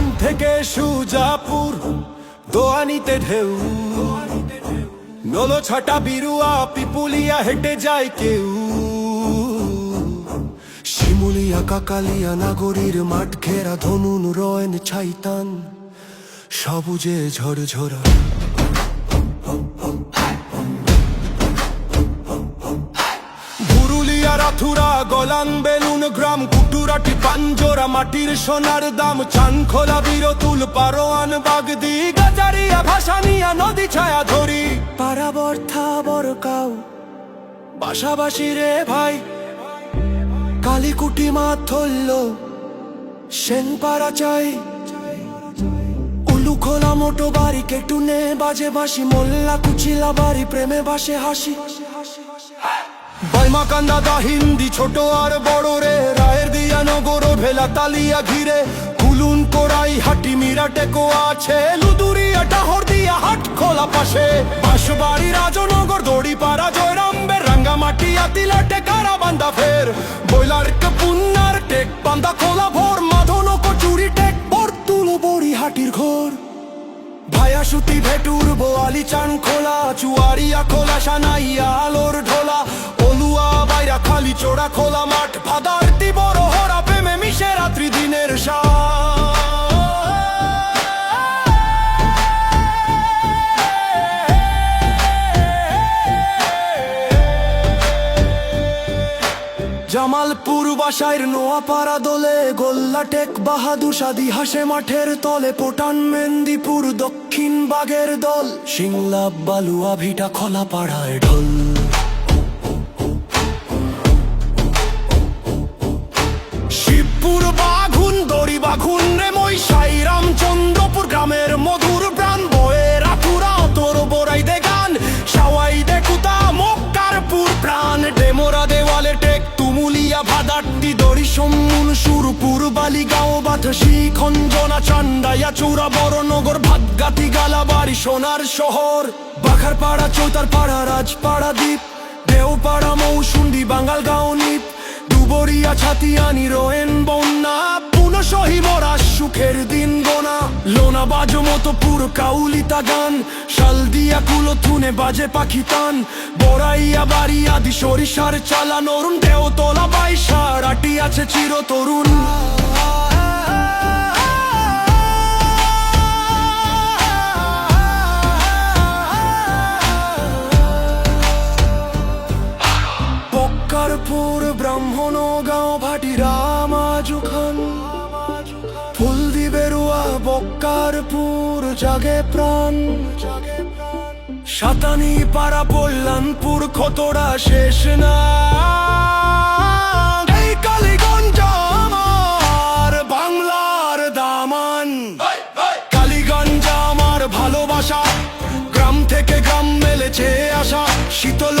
বাগান থেকে সুজাপুর, দোয়ানিতে ঢেউ। নলো ছাটা বিরুয়া, পিপুলিয়া হেঁটে যায় কেউ। শিমুলিয়া, কাকালিয়া, নাগরীর মাঠ ঘেরা, ধনুন, রয়েন, ছাইতান, সবুজে ঝরঝরা। পুরুলিয়া রাথুরা, গলান, বেলুন, গ্রাম কুটুরাটি পাঞ্জোরা মাটির সোনার দাম। চানখোলা বীরতুল পারোয়ান বাগদি। গাজারিয়া ভাসানিয়া নদী ছায়া ধরি। পারাবর্থা বরকাও পাশাপাশি রে ভাই। কালীকুটি মা থল্ল সেনপাড়া চাই। উলু খোলা মোটো বাড়ি। কেটুনে বাজে বাসি মোল্লা কুচিলা বাড়ি। প্রেমে বাসে হাসি। বলমা কান্দা দা হিন্দি ছোট আর বড় রে। ভেলা তালিয়া ঘিরে কুলুন কোরাই হাটি মিরা টেকো আছে। লুদুরিয়া টাহর দিয়া হাট খোলা পাশে। বাঁশবাড়ি রাজনগর দড়ি পাড়া জয়রামবের রাঙ্গামাটি আতিলাটে কারা বান্দা ফের। বইলার পুন্নার টেক বান্দা খোলা ভোর, মাধন কচুরি টেক, বর তুলো বড়ি হাটির ঘর। ভায়া সুতি ভেটুর বোয়ালি চান খোলা, চুয়ারিয়া খোলা, সানাইয়া আলোর ঢোলা অলুয়া বাইরা খালি চোরা খোলা জামালপুর বাসাইর নোয়াপাড়া দোলে গোল্লা টেক বাহাদুর সাদি হাসে মাঠের তলে পোটান মেন্দিপুর দক্ষিণ বাগের দল, সিংলা বালুয়া ভিটা খোলা পাড়ায় ঢোল। দড়ি সম্মুন সুরপুর বালিগাঁও বাতাসি খঞ্জনা চান্ডাইয়া চূড়া বড়নগর, ভাতগাতি, গালাবাড়ি, সোনার শহর। বাখারপাড়া চৌতারপাড়া, রাজপাড়া দ্বীপ, দেওপাড়া, মৌসুন্ডি বাঙাল গাঁও নিপ, ডুবরিয়া, ছাতিয়ানি রোয়েন বন্যা পুনঃ সহি মরা সুখের দিন গোনা। লোনা বাজো মতো পুর কাউলিতা গান। শাল দিয়া কুলো থুনে বাজে পাখি তান বড়াইয়া বাড়ি আদি সরিষার চালা নরুন দেও তোলা বাইশা রাটি আছে চির তরুণ। ব্রাহ্মণ গাঁও বক্কারপুর জাগে প্রাণ। সাতানি পাড়া পল্লানপুর খতরা শেষ না। আমার বাংলার দামান। আমার ভালোবাসা। গ্রাম থেকে গ্রাম মেলেছে আসা ধারা